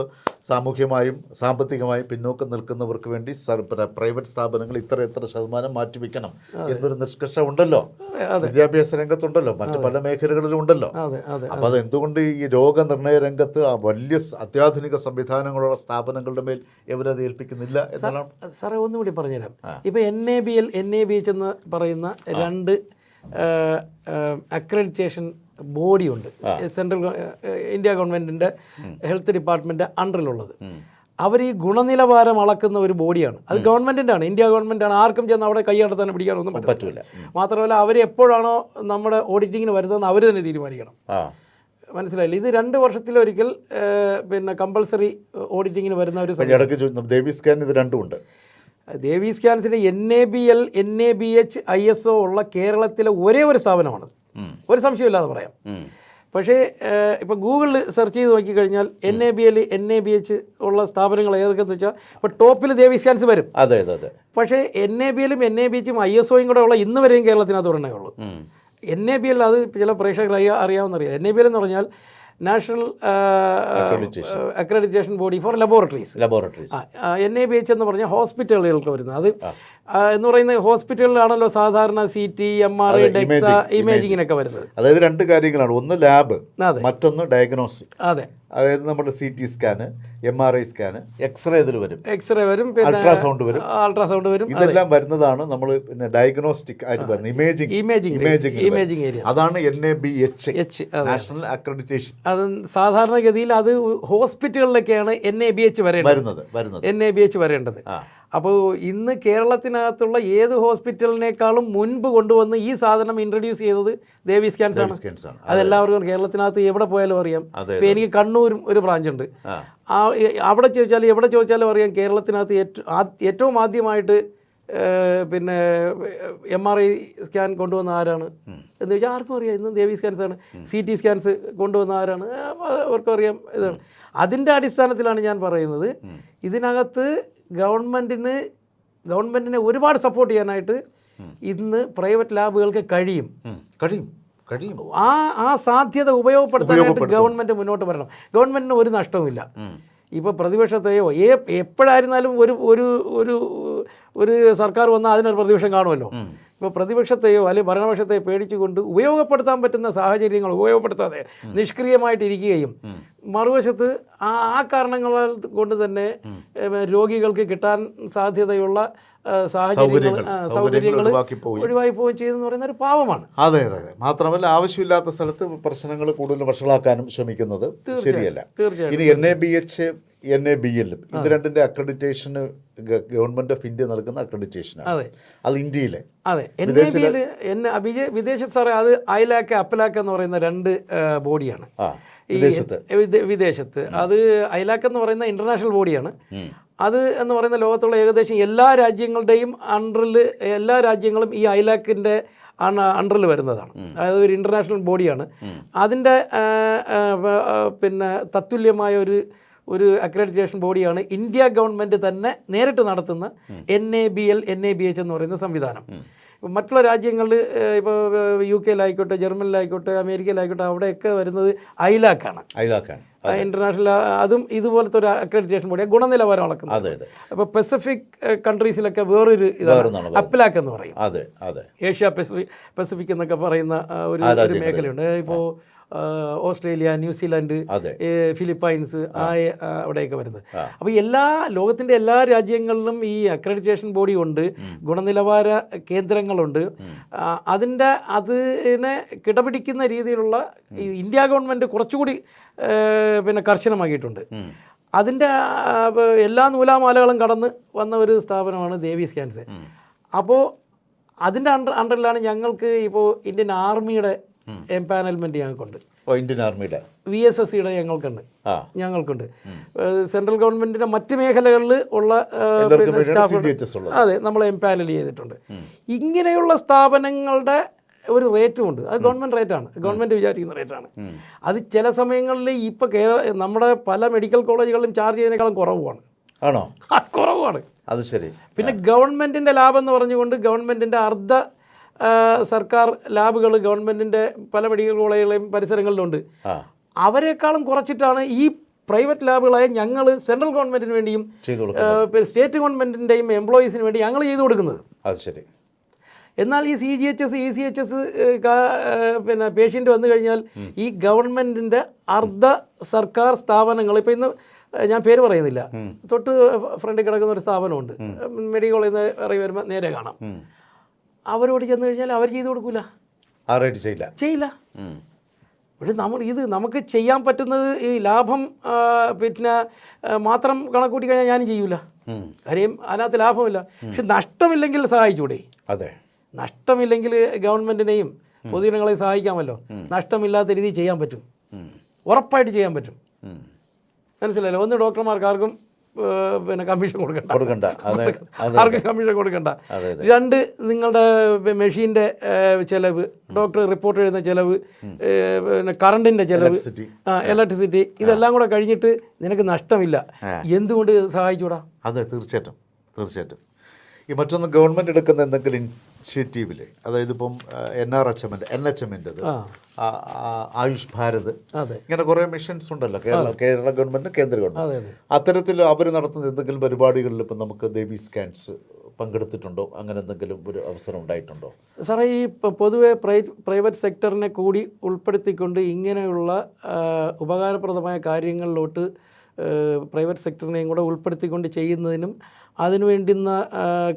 സാമൂഹ്യമായും സാമ്പത്തികമായും പിന്നോക്കം നിൽക്കുന്നവർക്ക് വേണ്ടി പ്രൈവറ്റ് സ്ഥാപനങ്ങൾ ഇത്ര എത്ര ശതമാനം മാറ്റിവെക്കണം എന്നൊരു നിഷ്കർഷ ഉണ്ടല്ലോ. വിദ്യാഭ്യാസ രംഗത്തുണ്ടല്ലോ. മറ്റു പല മേഖലകളിലും ഉണ്ടല്ലോ. അപ്പോൾ അത് എന്തുകൊണ്ട് ഈ രോഗനിർണയ രംഗത്ത് ആ വലിയ അത്യാധുനിക സംവിധാനങ്ങളുള്ള സ്ഥാപനങ്ങളുടെ മേൽ ഇവരത് ഏൽപ്പിക്കുന്നില്ല എന്നാണ്? സാറേ ഒന്നുകൂടി പറഞ്ഞുതരാം. ഇപ്പോൾ N A B L N A B H എന്ന് പറയുന്ന രണ്ട് അക്രഡിറ്റേഷൻ ബോഡിയുണ്ട് സെൻട്രൽ ഇന്ത്യ ഗവൺമെന്റിന്റെ ഹെൽത്ത് ഡിപ്പാർട്ട്മെന്റ് അണ്ടറിലുള്ളത് അവർ ഈ ഗുണനിലവാരം അളക്കുന്ന ഒരു ബോഡിയാണ് അത് ഗവൺമെന്റിന്റെ ആണ് ഇന്ത്യ ഗവൺമെന്റ് ആണ് ആർക്കും ചെന്ന് അവിടെ കൈയടത്താൻ പിടിക്കാനൊന്നും പറ്റില്ല പറ്റൂല. മാത്രമല്ല അവർ എപ്പോഴാണോ നമ്മുടെ ഓഡിറ്റിങ്ങിന് വരുന്നതെന്ന് അവർ തന്നെ തീരുമാനിക്കണം. മനസ്സിലായില്ല? ഇത് രണ്ട് വർഷത്തിലൊരിക്കൽ പിന്നെ കമ്പൾസറി ഓഡിറ്റിങ്ങിന് വരുന്ന ഒരു ദേവി സ്കാൻ ഇത് രണ്ടും ഉണ്ട്. Devi സ്കാൻസിന്റെ N A B L N A B H I S O ഉള്ള കേരളത്തിലെ ഒരേ ഒരു സ്ഥാപനമാണ്. ഒരു സംശയമില്ലാതെ പറയാം. പക്ഷേ ഇപ്പോൾ ഗൂഗിളിൽ സെർച്ച് ചെയ്ത് നോക്കിക്കഴിഞ്ഞാൽ N A B L N A B H ഉള്ള സ്ഥാപനങ്ങൾ ഏതൊക്കെയെന്ന് വെച്ചാൽ ഇപ്പോൾ ടോപ്പിൽ ദേവി സ്കാൻസ് വരും. അതെ അതെ പക്ഷേ എൻ എ ബി എല്ലും എൻ എ ബി എച്ചും ഐ എസ് ഒയും കൂടെ ഉള്ള ഇന്ന് വരെയും കേരളത്തിനകത്ത് ഉടനെ ഉള്ളൂ. എൻ എ ബി എൽ അത് ചില പ്രേക്ഷകർ അറിയാ അറിയാവുന്നറിയാം. എൻ എ ബി എൽ എന്ന് പറഞ്ഞാൽ national accreditation body for laboratories laboratories N A B H എന്ന് പറഞ്ഞാൽ ഹോസ്പിറ്റലുകൾക്ക് വരുന്നത്. അത് എന്ന് പറയുന്ന ഹോസ്പിറ്റലിലാണല്ലോ സാധാരണ C T M R I DEXA ഇമേജിങ്ങിനൊക്കെ വരുന്നത്. അതായത് രണ്ട് കാര്യങ്ങളാണ്. ഒന്ന് ലാബ് മറ്റൊന്ന് ഡയഗ്നോസ്റ്റിക് അതെ. അതായത് നമ്മുടെ C T scan M R I scan X-ray ഇതിൽ വരും. എക്സ്റേ വരും അൾട്രാസൗണ്ട് വരും. അൾട്രാസൗണ്ട് വരും ഇതെല്ലാം വരുന്നതാണ് നമ്മൾ പിന്നെ ഡയഗ്നോസ്റ്റിക് ആയിട്ട് വരുന്നത് imaging imaging imaging imaging area അതാണ് N A B H H national accreditation അത് സാധാരണഗതിയിൽ അത് ഹോസ്പിറ്റലിലൊക്കെയാണ് എൻ എ ബി എച്ച് വരേണ്ടത്. വരുന്നത് വരുന്നത്. എൻ എ ബി എച്ച് വരേണ്ടത്. അപ്പോൾ ഇന്ന് കേരളത്തിനകത്തുള്ള ഏത് ഹോസ്പിറ്റലിനേക്കാളും മുൻപ് കൊണ്ടുവന്ന് ഈ സാധനം ഇൻട്രൊഡ്യൂസ് ചെയ്തത് ദേവി സ്കാൻസ് ആണ്. അതെല്ലാവർക്കും കേരളത്തിനകത്ത് എവിടെ പോയാലും അറിയാം. ഇപ്പം എനിക്ക് കണ്ണൂരും ഒരു ബ്രാഞ്ച് ഉണ്ട്. അവിടെ ചോദിച്ചാലും എവിടെ ചോദിച്ചാലും അറിയാം കേരളത്തിനകത്ത് ഏറ്റവും ആദ്യമായിട്ട് പിന്നെ എം ആർ ഐ സ്കാൻ കൊണ്ടുവന്ന ആരാണ്? എന്ന് ചോദിച്ചാൽ ആർക്കും അറിയാം. ഇന്ന് ദേവി സ്കാൻസ് ആണ്. സി ടി സ്കാൻസ് കൊണ്ടുവന്ന ആരാണ്? അവർക്കും അറിയാം. ഇതാണ്. അതിന്റെ അടിസ്ഥാനത്തിലാണ് ഞാൻ പറയുന്നത്. ഇതിനകത്ത് ഗവൺമെന്റിന് ഗവൺമെന്റിനെ ഒരുപാട് സപ്പോർട്ട് ചെയ്യാനായിട്ട് ഇന്ന് പ്രൈവറ്റ് ലാബുകൾക്ക് കഴിയും. കഴിയും. കഴിയും. ആ ആ സാധ്യത ഉപയോഗപ്പെടുത്താനായിട്ട് ഉപയോഗപ്പെടുത്തും. ഗവൺമെന്റ് മുന്നോട്ട് വരണം. ഗവൺമെന്റിന് ഒരു നഷ്ടവുമില്ല. ഇപ്പോൾ പ്രതിപക്ഷത്തെയോ എപ്പോഴായിരുന്നാലും ഒരു ഒരു ഒരു ഒരു സർക്കാർ വന്നാൽ അതിനൊരു പ്രതിപക്ഷം കാണുമല്ലോ. ഇപ്പോൾ പ്രതിപക്ഷത്തെയോ അല്ലെങ്കിൽ ഭരണപക്ഷത്തെയോ പേടിച്ചുകൊണ്ട് ഉപയോഗപ്പെടുത്താൻ പറ്റുന്ന സാഹചര്യങ്ങൾ ഉപയോഗപ്പെടുത്താതെ നിഷ്ക്രിയമായിട്ടിരിക്കുകയും മറുവശത്ത് ആ ആ കാരണങ്ങൾ കൊണ്ട് തന്നെ രോഗികൾക്ക് കിട്ടാൻ സാധ്യതയുള്ള സാഹചര്യങ്ങൾ സൗകര്യങ്ങൾ ഒഴിവായി പോവുകയും. ചെയ്തെന്ന് പറയുന്ന ഒരു പാവമാണ്. അതെ അതെ അതെ. മാത്രമല്ല ആവശ്യമില്ലാത്ത സ്ഥലത്ത് പ്രശ്നങ്ങൾ കൂടുതൽ വഷളാക്കാനും ശ്രമിക്കുന്നത് ശരിയല്ല. തീർച്ചയായും ഇനി N A B H N A B എല്ലും ഇത് രണ്ടിന്റെ അക്രഡിറ്റേഷന് ഗവൺമെന്റ് ഓഫ് ഇന്ത്യ നൽകുന്ന അക്രഡിറ്റേഷനാണ് അതെ. ഇന്ത്യയിലെ. അതെ. എൻ എ ബിയിൽ എന്നെ വിജയ വിദേശത്ത് സാറേ അത് ഐലാക്ക് അപ്പലാക്ക് എന്ന് പറയുന്ന രണ്ട് ബോഡിയാണ്. വിദേശത്ത്. വിദേ- വിദേശത്ത്. അത് ഐലാക്ക് എന്ന് പറയുന്ന ഇന്റർനാഷണൽ ബോഡിയാണ്. അത് എന്ന് പറയുന്ന ലോകത്തുള്ള ഏകദേശം എല്ലാ രാജ്യങ്ങളുടെയും അണ്ടറിൽ എല്ലാ രാജ്യങ്ങളും ഈ ഐലാക്കിന്റെ അണ്ടറിൽ വരുന്നതാണ്. അതായത് ഒരു ഇന്റർനാഷണൽ ബോഡിയാണ്. അതിന്റെ പിന്നെ തത്തുല്യമായ ഒരു ഒരു അക്രഡിറ്റേഷൻ ബോഡിയാണ് ഇന്ത്യ ഗവൺമെന്റ് തന്നെ നേരിട്ട് നടത്തുന്ന N A B L N A B H എന്ന് പറയുന്ന സംവിധാനം. മറ്റുള്ള രാജ്യങ്ങളിൽ ഇപ്പോൾ യു കെയിലായിക്കോട്ടെ ജർമ്മനിലായിക്കോട്ടെ അമേരിക്കയിലായിക്കോട്ടെ അവിടെയൊക്കെ വരുന്നത് ഐലാക്കാണ് ഐലാക്കാണ് ഇന്റർനാഷണൽ അതും. ഇതുപോലത്തെ ഒരു അക്രഡിറ്റേഷൻ ബോഡിയാണ് ഗുണനിലവാരം അളക്കുന്നത്. അതെ അതെ. അപ്പോൾ പെസഫിക് കൺട്രീസിലൊക്കെ വേറൊരു ഇതാണ് അപ്പിലാക്ക് എന്ന് പറയും. ഏഷ്യ പെസഫിക് പസഫിക് എന്നൊക്കെ പറയുന്ന ഒരു. മേഖലയുണ്ട്. ഇപ്പോൾ ഓസ്ട്രേലിയ ന്യൂസിലാൻഡ് ഫിലിപ്പൈൻസ് ആ. അവിടെയൊക്കെ വരുന്നത്. അപ്പൊ അപ്പോൾ എല്ലാ ലോകത്തിന്റെ എല്ലാ രാജ്യങ്ങളിലും ഈ അക്രഡിറ്റേഷൻ ബോഡി ഉണ്ട് ഗുണനിലവാര കേന്ദ്രങ്ങളുണ്ട്. അതിന്റെ അതിനെ കിടപിടിക്കുന്ന രീതിയിലുള്ള ഇന്ത്യ ഗവൺമെന്റ് കുറച്ചുകൂടി പിന്നെ കർശനമാക്കിയിട്ടുണ്ട്. അതിന്റെ എല്ലാ നൂലാമാലകളും കടന്ന് വന്ന ഒരു സ്ഥാപനമാണ് ദേവി സ്കാൻസ്. അപ്പോൾ അതിന്റെ അണ്ടർ അണ്ടറിലാണ് ഞങ്ങൾക്ക് ഇപ്പോൾ ഇന്ത്യൻ ആർമിയുടെ എംപാനൽമെന്റ് ഞങ്ങൾക്കുണ്ട്. ഇന്ത്യൻ ആർമിയുടെ വി എസ് എസ് സിയുടെ ഞങ്ങൾക്കുണ്ട്. ഞങ്ങൾക്കുണ്ട്. സെൻട്രൽ ഗവൺമെന്റിന്റെ മറ്റ് മേഖലകളിൽ ഉള്ള സ്റ്റാഫ്. അതെ നമ്മൾ എംപാനൽ ചെയ്തിട്ടുണ്ട്. ഇങ്ങനെയുള്ള സ്ഥാപനങ്ങളുടെ ഒരു റേറ്റും ഉണ്ട്. അത് ഗവൺമെന്റ് റേറ്റ് ആണ്. ഗവൺമെന്റ് വിചാരിക്കുന്ന റേറ്റ് ആണ്. അത് ചില സമയങ്ങളിൽ ഇപ്പോൾ കേരള നമ്മുടെ പല മെഡിക്കൽ കോളേജുകളിലും ചാർജ് ചെയ്യുന്നതിനേക്കാളും കുറവുമാണ്. ആണോ? കുറവാണ്. അത് ശരി. പിന്നെ ഗവൺമെന്റിന്റെ ലാഭം എന്ന് പറഞ്ഞുകൊണ്ട് ഗവൺമെന്റിന്റെ അർദ്ധ സർക്കാർ ലാബുകൾ ഗവൺമെന്റിന്റെ പല മെഡിക്കൽ കോളേജുകളെയും പരിസരങ്ങളിലുണ്ട്. അവരെക്കാളും കുറച്ചിട്ടാണ് ഈ പ്രൈവറ്റ് ലാബുകളായ ഞങ്ങൾ സെൻട്രൽ ഗവൺമെന്റിന് വേണ്ടിയും സ്റ്റേറ്റ് ഗവൺമെന്റിന്റെയും എംപ്ലോയീസിന് വേണ്ടി ഞങ്ങൾ ചെയ്തു കൊടുക്കുന്നത്. അത് ശരി. എന്നാൽ ഈ C G H S E C H S പിന്നെ പേഷ്യന്റ് വന്നു കഴിഞ്ഞാൽ ഈ ഗവൺമെന്റിന്റെ അർദ്ധ സർക്കാർ സ്ഥാപനങ്ങൾ ഇപ്പോൾ ഇന്ന് ഞാൻ പേര് പറയുന്നില്ല. തൊട്ട് ഫ്രണ്ടിൽ കിടക്കുന്ന ഒരു സ്ഥാപനമുണ്ട്. മെഡിക്കൽ കോളേജിൽ നിന്ന് ഇറങ്ങി വരുമ്പോൾ നേരെ കാണാം. അവരോട് ചെന്ന് കഴിഞ്ഞാൽ അവർ ചെയ്തു കൊടുക്കൂല. ആരായിട്ട് ചെയ്യില്ല. ചെയ്യില്ല. പക്ഷെ നമ്മൾ ഇത് നമുക്ക് ചെയ്യാൻ പറ്റുന്നത് ഈ ലാഭം പിന്നെ മാത്രം കണക്കൂട്ടി കഴിഞ്ഞാൽ ഞാനും ചെയ്യൂല. കാര്യം അതിനകത്ത് ലാഭമില്ല. പക്ഷെ നഷ്ടമില്ലെങ്കിൽ സഹായിച്ചൂടെ? അതെ. നഷ്ടമില്ലെങ്കിൽ ഗവൺമെന്റിനെയും പൊതുജനങ്ങളെയും സഹായിക്കാമല്ലോ. നഷ്ടമില്ലാത്ത രീതിയിൽ ചെയ്യാൻ പറ്റും. ഉറപ്പായിട്ട് ചെയ്യാൻ പറ്റും. മനസ്സിലായല്ലോ? മനസ്സിലല്ലോ ഒന്ന് ഡോക്ടർമാർക്ക് ആർക്കും ഏ, പിന്നെ കമ്മീഷൻ കൊടുക്കണ്ട. കൊടുക്കണ്ട. ആർക്കും കമ്മീഷൻ കൊടുക്കണ്ട. രണ്ട് നിങ്ങളുടെ മെഷീന്റെ ചിലവ് ഡോക്ടർ റിപ്പോർട്ട് എഴുതുന്ന ചിലവ് പിന്നെ കറണ്ടിന്റെ ചിലവ് ഇലക്ട്രിസിറ്റി ഇതെല്ലാം കൂടെ കഴിഞ്ഞിട്ട് നിനക്ക് നഷ്ടമില്ല. എന്തുകൊണ്ട് സഹായിച്ചൂടാ? അതെ തീർച്ചയായിട്ടും. തീർച്ചയായിട്ടും. ഈ മറ്റൊന്ന് ഗവൺമെന്റ് എടുക്കുന്ന എന്തെങ്കിലും ഇനിഷ്യേറ്റീവിൽ അതായത് ഇപ്പം എൻ ആർ എച്ച് എമ്മിന്റെ എൻ എച്ച് എമ്മിന്റെത് ആയുഷ് ഭാരത്. അതെ. ഇങ്ങനെ കുറേ മിഷൻസ് ഉണ്ടല്ലോ കേരള കേരള ഗവൺമെന്റ് കേന്ദ്ര ഗവൺമെന്റ് അതെ അതെ. അത്തരത്തിൽ അവർ നടത്തുന്ന എന്തെങ്കിലും പരിപാടികളിൽ ഇപ്പം നമുക്ക് ദേവി സ്കാൻസ് പങ്കെടുത്തിട്ടുണ്ടോ? അങ്ങനെ എന്തെങ്കിലും ഒരു അവസരം ഉണ്ടായിട്ടുണ്ടോ? സാറേ ഈ പൊതുവെ പ്രൈവറ്റ് സെക്ടറിനെ കൂടി ഉൾപ്പെടുത്തിക്കൊണ്ട് ഇങ്ങനെയുള്ള ഉപകാരപ്രദമായ കാര്യങ്ങളിലോട്ട് പ്രൈവറ്റ് സെക്ടറിനെയും കൂടെ ഉൾപ്പെടുത്തിക്കൊണ്ട് ചെയ്യുന്നതിനും അതിനു വേണ്ടുന്ന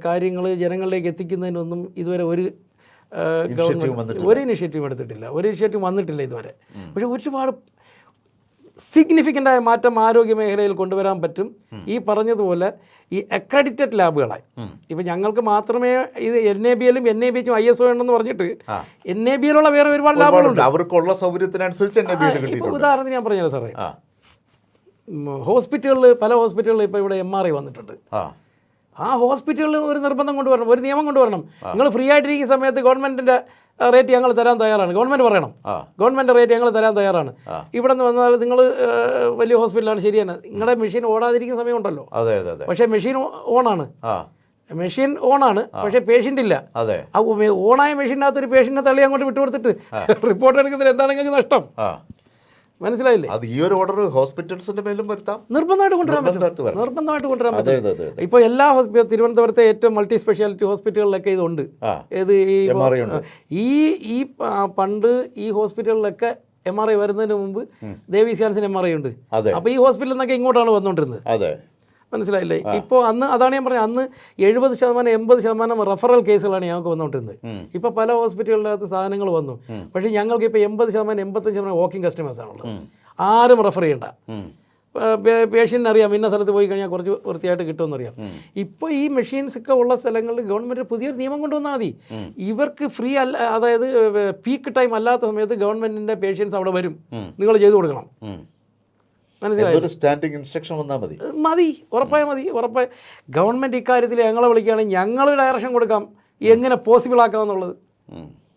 കാര്യങ്ങൾ ജനങ്ങളിലേക്ക് എത്തിക്കുന്നതിനൊന്നും ഇതുവരെ ഒരു ഗവൺമെന്റ് ഒരു ഇനിഷ്യേറ്റീവ് എടുത്തിട്ടില്ല. ഒരു ഇനിഷ്യേറ്റീവ് വന്നിട്ടില്ല ഇതുവരെ. പക്ഷെ ഒരുപാട് സിഗ്നിഫിക്കന്റായ മാറ്റം ആരോഗ്യ മേഖലയിൽ കൊണ്ടുവരാൻ പറ്റും. ഈ പറഞ്ഞതുപോലെ ഈ അക്രഡിറ്റഡ് ലാബുകളായി. ഇപ്പം ഞങ്ങൾക്ക് മാത്രമേ ഇത് എൻ എ ബി എല്ലും എൻ എ ബി എച്ചും ഐ എസ് ഒ ഉണ്ടെന്ന് പറഞ്ഞിട്ട്. എൻ എ ബി എല്ലുള്ള വേറെ ഒരുപാട് ലാബുകളുണ്ട്. അവർക്കുള്ള സൗകര്യത്തിനനുസരിച്ച് ഇപ്പോൾ ഉദാഹരണത്തിന് ഞാൻ പറഞ്ഞല്ലോ സാറേ. ഹോസ്പിറ്റലുകളിൽ പല ഹോസ്പിറ്റലുകളിൽ ഇപ്പോൾ ഇവിടെ എം ആർ ഐ വന്നിട്ടുണ്ട്. ആ ഹോസ്പിറ്റലിൽ ഒരു നിർബന്ധം കൊണ്ടുവരണം ഒരു നിയമം കൊണ്ടുവരണം. നിങ്ങൾ ഫ്രീ ആയിട്ടിരിക്കുന്ന സമയത്ത് ഗവൺമെന്റിന്റെ റേറ്റ് ഞങ്ങൾ തരാൻ തയ്യാറാണ്. ഗവൺമെന്റ് പറയണം. ഗവൺമെന്റ് റേറ്റ് ഞങ്ങൾ തരാൻ തയ്യാറാണ്. ഇവിടെ നിന്ന് വന്നാൽ നിങ്ങൾ വലിയ ഹോസ്പിറ്റലാണ് ശരിയാണ്. നിങ്ങളുടെ മെഷീൻ ഓടാതിരിക്കുന്ന സമയമുണ്ടല്ലോ അതെ അതെ അതെ. പക്ഷേ മെഷീൻ ഓണാണ് ആ. മെഷീൻ ഓണാണ് പക്ഷേ പേഷ്യന്റ് ഇല്ല. ആ ഓണായ മെഷീനകത്ത് ഒരു പേഷ്യന്റിനെ തള്ളി അങ്ങോട്ട് വിട്ടുകൊടുത്തിട്ട് റിപ്പോർട്ട് എടുക്കുന്നതിൽ എന്താണ് നിങ്ങൾക്ക് നഷ്ടം? മനസ്സിലായില്ലേ? അത് ഈ ഒരു ഓർഡർ ഹോസ്പിറ്റൽസിന്റെ മേലും വരുത്താം. നിർബന്ധമായിട്ട് കൊണ്ടുവരാൻ പറ്റും. നിർബന്ധമായിട്ട് കൊണ്ടുവരാൻ പറ്റും. ഇപ്പോൾ എല്ലാ തിരുവനന്തപുരത്തെ ഏറ്റവും മൾട്ടി സ്പെഷ്യാലിറ്റി ഹോസ്പിറ്റലുകളിലൊക്കെ ഇതുണ്ട് ഏത് ഈ. ഈ പണ്ട് ഈ ഹോസ്പിറ്റലിലൊക്കെ എം ആർ ഐ വരുന്നതിന് മുമ്പ് ദേവി സ്യാൻസിന് എം ആർ ഐ ഉണ്ട്. അപ്പോൾ ഈ ഹോസ്പിറ്റലിൽ നിന്നൊക്കെ ഇങ്ങോട്ടാണ് വന്നുകൊണ്ടിരുന്നത് അതെ. മനസ്സിലായില്ലേ? ഇപ്പോൾ അന്ന് അതാണ് ഞാൻ പറഞ്ഞത്. അന്ന് എഴുപത് ശതമാനം എൺപത് ശതമാനം റഫറൽ കേസുകളാണ് ഞങ്ങൾക്ക് വന്നുകൊണ്ടിരുന്നത്. ഇപ്പോൾ പല ഹോസ്പിറ്റലുകളിനകത്ത് സാധനങ്ങൾ വന്നു. പക്ഷേ ഞങ്ങൾക്ക് ഇപ്പോൾ എൺപത് ശതമാനം എൺപത്തഞ്ച് ശതമാനം വാക്കിംഗ് കസ്റ്റമേഴ്സ് ആണുള്ളത്. ആരും റെഫർ ചെയ്യണ്ട. പേഷ്യന്റിന് അറിയാം ഇന്ന സ്ഥലത്ത് പോയി കഴിഞ്ഞാൽ കുറച്ച് വൃത്തിയായിട്ട് കിട്ടുമെന്നറിയാം. ഇപ്പോൾ ഈ മെഷീൻസ് ഒക്കെ ഉള്ള സ്ഥലങ്ങളിൽ ഗവൺമെന്റ് പുതിയൊരു നിയമം കൊണ്ടുവന്നാൽ മതി. ഇവർക്ക് ഫ്രീ അല്ല അതായത് പീക്ക് ടൈം അല്ലാത്ത സമയത്ത് ഗവൺമെന്റിന്റെ പേഷ്യൻസ് അവിടെ വരും. നിങ്ങൾ ചെയ്തു കൊടുക്കണം. മനസ്സിലായി സ്റ്റാൻഡിങ് ഇൻസ്ട്രക്ഷൻ വന്നാൽ മതി. മതി. ഉറപ്പായ മതി. ഉറപ്പായ. ഗവൺമെന്റ് ഇക്കാര്യത്തിൽ ഞങ്ങളെ വിളിക്കുകയാണെങ്കിൽ ഞങ്ങൾ ഡയറക്ഷൻ കൊടുക്കാം. എങ്ങനെ പോസിബിൾ ആക്കാമെന്നുള്ളത്.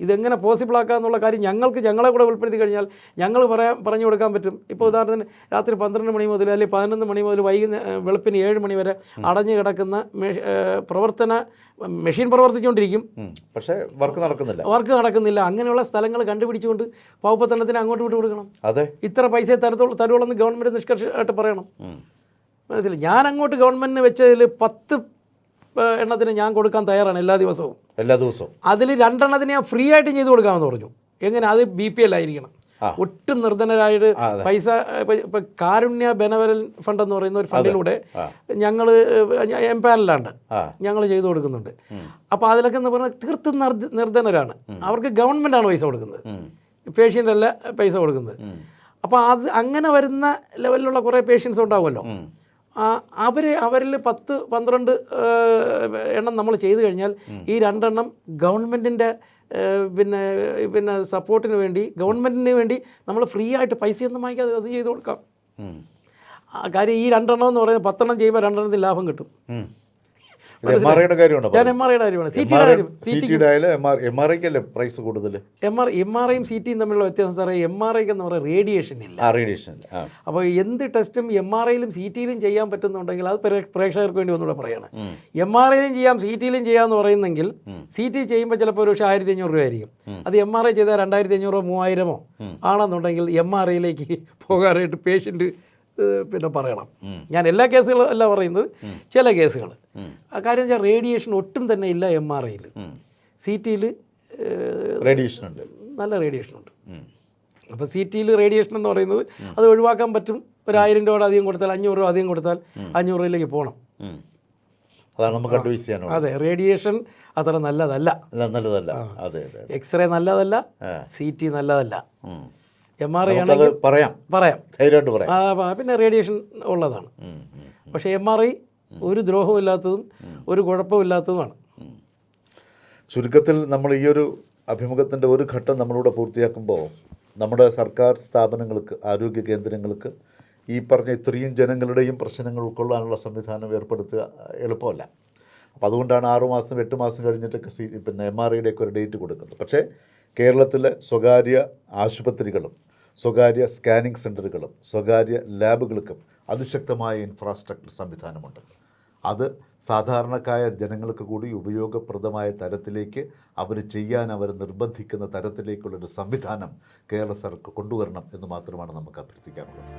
ഇതെങ്ങനെ പോസിബിൾ എന്നുള്ള കാര്യം ഞങ്ങൾക്ക് ഞങ്ങളെ കൂടെ ഉൾപ്പെടുത്തി കഴിഞ്ഞാൽ ഞങ്ങൾ പറയാൻ പറഞ്ഞു കൊടുക്കാൻ പറ്റും. ഇപ്പോൾ ഉദാഹരണത്തിന് രാത്രി പന്ത്രണ്ട് മണി മുതൽ അല്ലെങ്കിൽ പതിനൊന്ന് മണി മുതൽ വൈകുന്നേരം വെളുപ്പിന് ഏഴ് മണി വരെ അടഞ്ഞു കിടക്കുന്ന പ്രവർത്തന മെഷീൻ പ്രവർത്തിച്ചുകൊണ്ടിരിക്കും. പക്ഷേ വർക്ക് നടക്കുന്നില്ല. വർക്ക് നടക്കുന്നില്ല. അങ്ങനെയുള്ള സ്ഥലങ്ങൾ കണ്ടുപിടിച്ചുകൊണ്ട് പാവപ്പത്തനത്തിന് അങ്ങോട്ട് വിട്ടു കൊടുക്കണം. അതെ. ഇത്ര പൈസ തരത്തുള്ളൂ തരുവുള്ളെന്ന് ഗവൺമെന്റ് നിഷ്കർഷമായിട്ട് പറയണം. മനസ്സിലായി? ഞാൻ അങ്ങോട്ട് ഗവൺമെന്റിന് വെച്ചതിൽ പത്ത് എണ്ണത്തിന് ഞാൻ കൊടുക്കാൻ തയ്യാറാണ് എല്ലാ ദിവസവും. എല്ലാ ദിവസവും. അതിൽ രണ്ടെണ്ണത്തിന് ഞാൻ ഫ്രീ ആയിട്ട് ചെയ്ത് കൊടുക്കാമെന്ന് പറഞ്ഞു. എങ്ങനെ? അത് ബി പി എൽ ആയിരിക്കണം. ഒട്ടും നിർധനരായിട്ട് പൈസ ഇപ്പം കാരുണ്യ ബെനവരൽ ഫണ്ട് എന്ന് പറയുന്ന ഒരു ഫണ്ടിലൂടെ. ഞങ്ങൾ എം പാനലാണ്ട് ഞങ്ങൾ ചെയ്തു കൊടുക്കുന്നുണ്ട്. അപ്പോൾ അതിലൊക്കെ എന്ന് പറഞ്ഞാൽ തീർത്തും നിർധ- നിർധനരാണ്. അവർക്ക് ഗവൺമെന്റാണ് പൈസ കൊടുക്കുന്നത്. പേഷ്യന്റല്ല പൈസ കൊടുക്കുന്നത്. അപ്പോൾ അത് അങ്ങനെ വരുന്ന ലെവലിലുള്ള കുറേ പേഷ്യൻസ് ഉണ്ടാവുമല്ലോ. അവർ അവരിൽ പത്ത് പന്ത്രണ്ട് എണ്ണം നമ്മൾ ചെയ്തു കഴിഞ്ഞാൽ ഈ രണ്ടെണ്ണം ഗവൺമെന്റിന്റെ പിന്നെ പിന്നെ സപ്പോർട്ടിന് വേണ്ടി ഗവൺമെന്റിന് വേണ്ടി നമ്മൾ ഫ്രീ ആയിട്ട് പൈസയൊന്നും വാങ്ങിക്കാതെ അത് ചെയ്ത് കൊടുക്കാം. കാര്യം ഈ രണ്ടെണ്ണം എന്ന് പറയുന്നത് പത്തെണ്ണം ചെയ്യുമ്പോൾ രണ്ടെണ്ണത്തിൽ ലാഭം കിട്ടും. എം ആർ ഐയുടെ കാര്യമാണ് ഞാൻ എം ആർ ഐയുടെ കാര്യമാണ് സി ടിയുടെ കാര്യം സി ടിയുടെ ആയാലും എം ആർ എം ആർ ഐക്കല്ലേ പ്രൈസ് കൂടുതൽ എം ആർ എം ആർ ഐയും സി ടിയും തമ്മിലുള്ള വ്യത്യാസം സാറേ എം ആർ ഐക്ക് എന്ന് പറയുന്നത് റേഡിയേഷൻ ഇല്ല റേഡിയേഷൻ അപ്പോൾ എന്ത് ടെസ്റ്റും എം ആർ ഐയിലും സി ടിയിലും ചെയ്യാൻ പറ്റുന്നുണ്ടെങ്കിൽ അത് പ്രേക്ഷകർക്ക് വേണ്ടി ഒന്നുകൂടെ പറയാണ്. എം ആർ ഐയിലും ചെയ്യാം സി ടിയിലും ചെയ്യാമെന്ന് പറയുന്നെങ്കിൽ സി ടി ചെയ്യുമ്പോൾ ചിലപ്പോൾ ഒരു പക്ഷേ ആയിരത്തി അഞ്ഞൂറ് രൂപ ആയിരിക്കും അത് എം ആർ ഐ ചെയ്താൽ രണ്ടായിരത്തി അഞ്ഞൂറോ മൂവായിരമോ ആണെന്നുണ്ടെങ്കിൽ എം ആർ ഐയിലേക്ക് പോകാനായിട്ട് പേഷ്യന്റ് പിന്നെ പറയണം. ഞാൻ എല്ലാ കേസുകളും അല്ല പറയുന്നത് ചില കേസുകൾ ആ കാര്യം വെച്ചാൽ റേഡിയേഷൻ ഒട്ടും തന്നെ ഇല്ല എം ആർ ഐയിൽ. സി ടിയിൽ റേഡിയേഷൻ ഉണ്ട് നല്ല റേഡിയേഷൻ ഉണ്ട്. അപ്പോൾ സി ടിയിൽ റേഡിയേഷൻ എന്ന് പറയുന്നത് അത് ഒഴിവാക്കാൻ പറ്റും. ഒരു ആയിരം രൂപ അധികം കൊടുത്താൽ അഞ്ഞൂറ് രൂപ അധികം കൊടുത്താൽ അഞ്ഞൂറ് രൂപയിലേക്ക് പോകണം. അതാണ് നമുക്ക് അഡ്വൈസ് ചെയ്യാനുള്ളത്. അതെ റേഡിയേഷൻ അത്ര നല്ലതല്ല. നല്ലതല്ല. അതെ എക്സ്റേ നല്ലതല്ല. സി ടി നല്ലതല്ല. എം ആർ ഐ ആണെങ്കിൽ പറയാം. പറയാം. ധൈര്യമായിട്ട് പറയാം. പിന്നെ റേഡിയേഷൻ ഉള്ളതാണ്. പക്ഷേ എം ആർ ഐ ഒരു ദ്രോഹമില്ലാത്തതും ഒരു കുഴപ്പമില്ലാത്തതുമാണ് ചുരുക്കത്തിൽ നമ്മൾ ഈ ഒരു അഭിമുഖത്തിന്റെ ഒരു ഘട്ടം നമ്മളിവിടെ പൂർത്തിയാക്കുമ്പോൾ നമ്മുടെ സർക്കാർ സ്ഥാപനങ്ങൾക്ക് ആരോഗ്യ കേന്ദ്രങ്ങൾക്ക് ഈ പറഞ്ഞ ഇത്രയും ജനങ്ങളുടെയും പ്രശ്നങ്ങൾ ഉൾക്കൊള്ളാനുള്ള സംവിധാനം ഏർപ്പെടുത്തുക എളുപ്പമല്ല. അപ്പോൾ അതുകൊണ്ടാണ് ആറുമാസം എട്ട് മാസം കഴിഞ്ഞിട്ടൊക്കെ സി പിന്നെ എം ആർ ഐയുടെയൊക്കെ ഒരു ഡേറ്റ് കൊടുക്കുന്നത്. പക്ഷേ കേരളത്തിലെ സ്വകാര്യ ആശുപത്രികളും സ്വകാര്യ സ്കാനിംഗ് സെന്ററുകളും സ്വകാര്യ ലാബുകൾക്കും അതിശക്തമായ ഇൻഫ്രാസ്ട്രക്ചർ സംവിധാനമുണ്ട്. അത് സാധാരണക്കായ ജനങ്ങൾക്ക് കൂടി ഉപയോഗപ്രദമായ തരത്തിലേക്ക് അവർ ചെയ്യാൻ അവർ നിർബന്ധിക്കുന്ന തരത്തിലേക്കുള്ളൊരു സംവിധാനം കേരള സർക്കാർ കൊണ്ടുവരണം എന്ന് മാത്രമാണ് നമുക്ക് അഭ്യർത്ഥിക്കാനുള്ളത്.